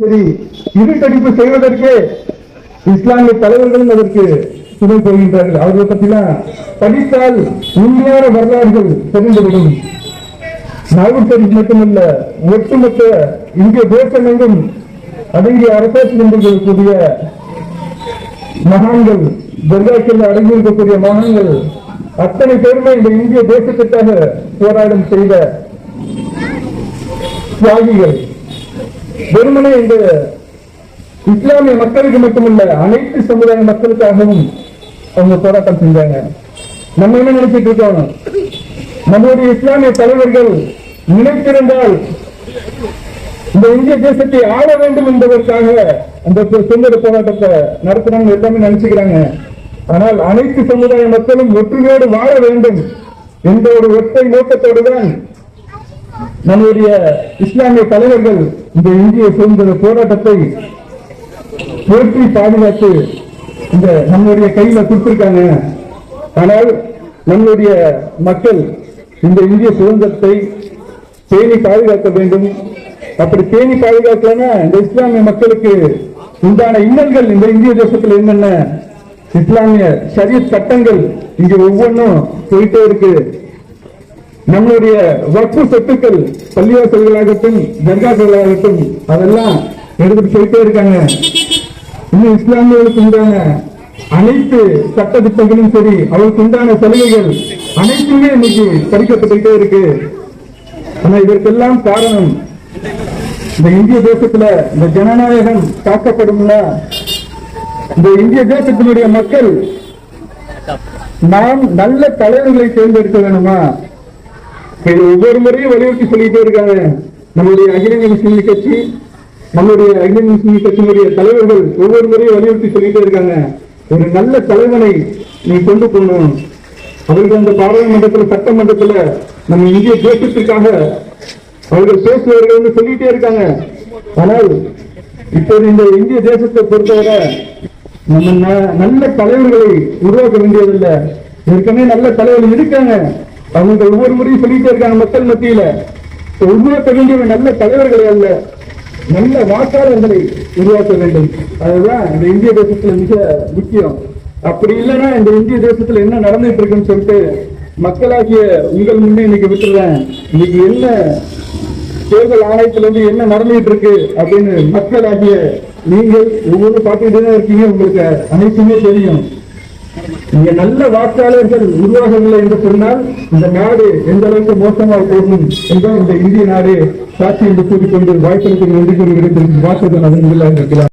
சரி இருட்டடிப்பு செய்வதற்கு இஸ்லாமிய தலைவர்களும் அதற்கு துணை போகின்றார்கள். அவர்களை பற்றிலாம் படித்தால் உண்மையான வரலாறுகள் தெரிந்துவிடும். நாகூர் மட்டுமல்ல ஒட்டுமொத்த இந்திய தேசமெங்கும் அடங்கிய அரசாட்சி கொண்டிருக்கக்கூடிய மகான்கள் தர்காக்கள் அடங்கியிருக்கக்கூடிய மகான்கள் அத்தனை பேருமே இந்த இந்திய தேசத்திற்காக போராடம் செய்த தியாகிகள். வெறுமனே இந்த இஸ்லாமிய மக்களுக்கு மட்டுமல்ல அனைத்து சமுதாய மக்களுக்காகவும் அவங்க போராட்டம் செஞ்சாங்க. நம்ம என்ன நினைச்சிட்டு இருக்கோம்? நம்முடைய இஸ்லாமிய தலைவர்கள் நினைத்திருந்தால் இந்த இந்திய தேசத்தை ஆள வேண்டும் என்பதற்காக அந்த சுதந்திர போராட்டத்தை நடத்துறாங்க எல்லாமே நினைச்சுக்கிறாங்க. ஆனால் அனைத்து சமுதாய மக்களும் ஒற்றுமையோடு வாழ வேண்டும் என்ற ஒரு ஒற்றை நோக்கத்தோடு தான் நம்முடைய இஸ்லாமிய தலைவர்கள் இந்த இந்திய சுதந்திர போராட்டத்தை போற்றி பாதுகாத்து இந்த நம்மளுடைய கையில கொடுத்திருக்காங்க. ஆனால் நம்மளுடைய மக்கள் இந்த இந்திய சுதந்திரத்தை பேணி பாதுகாக்க வேண்டும். அப்படி பேணி பாதுகாக்கலன்னா இந்த இஸ்லாமிய மக்களுக்கு உண்டான இன்னல்கள் இந்த இந்திய தேசத்தில் என்னென்ன? இஸ்லாமிய சரிய சட்டங்கள் இங்க ஒவ்வொன்றும் போயிட்டே இருக்கு. நம்மளுடைய வக்ஃபு சொத்துக்கள் பள்ளிவாசல்களாகட்டும் தர்காக்களாகட்டும் அதெல்லாம் எடுத்துட்டு போயிட்டே இருக்காங்க. இன்னும் இஸ்லாமியர்களுக்கு உண்டான அனைத்து சட்ட திட்டங்களும் சரி அவருக்கு உண்டான சலுகைகள் அனைத்துமே இன்னைக்கு பறிக்கப்பட்டுட்டே இருக்கு. ஆனா இதற்கெல்லாம் காரணம் இந்த இந்திய தேசத்துல இந்த ஜனநாயகம் காக்கப்படும்னா இந்த இந்திய தேசத்தினுடைய மக்கள் நாம் நல்ல தலைவர்களை தேர்ந்தெடுக்க வேணுமா? இது ஒவ்வொரு முறையும் வலியுறுத்தி சொல்லிட்டே இருக்காங்க. நம்முடைய அகிலங்க இந்திய முஸ்லீம் கட்சி நம்முடைய அகிலங்க இந்திய முஸ்லீம் கட்சியினுடைய தலைவர்கள் ஒவ்வொரு முறையும் வலியுறுத்தி சொல்லிட்டே இருக்காங்க. ஒரு நல்ல தலைவனை நீ கொண்டு போகணும். அவர்கள் அந்த பாராளுமன்றத்தில் சட்டமன்றத்தில் நம்ம இந்திய தேசத்திற்காக அவர்கள் பேசுவார்கள் சொல்லிட்டே இருக்காங்க. ஆனால் இப்போது இந்த இந்திய தேசத்தை பொறுத்தவரை நம்ம நல்ல தலைவர்களை உருவாக்க வேண்டியதில்லை. ஏற்கனவே நல்ல தலைவர்கள் இருக்காங்க. அவங்க ஒவ்வொரு முறையும் சொல்லிட்டே இருக்காங்க மக்கள் மத்தியில. உருவாக்க வேண்டிய நல்ல தலைவர்களை அல்ல நல்ல வாக்காளர்களை உருவாக்க வேண்டும். அதுதான் இந்த இந்திய தேசத்துல மிக முக்கியம். அப்படி இல்லைன்னா இந்த இந்திய தேசத்துல என்ன நடந்துட்டு இருக்குன்னு சொல்லிட்டு மக்களாகிய உங்கள் முன்னே இன்னைக்கு விட்டுறேன். இன்னைக்கு என்ன தேர்தல் ஆணையத்துல இருந்து என்ன நடந்துட்டு இருக்கு அப்படின்னு மக்களாகிய நீங்கள் ஒவ்வொரு பார்த்துக்கிட்டே தான் இருக்கீங்க. உங்களுக்கு அனைத்துமே தெரியும். இங்க நல்ல வாக்காளர்கள் உருவாகவில்லை என்று சொன்னால் இந்த நாடு எந்த அளவுக்கு மோசமாக போகும் என்றும் இந்த இந்திய நாடு சாட்சி என்று கூறிக்கொண்டு வாய்ப்பளிக்கும் நன்றி கூறி விடைபெறும் வாசகன் முதலாக இருக்கிறார்.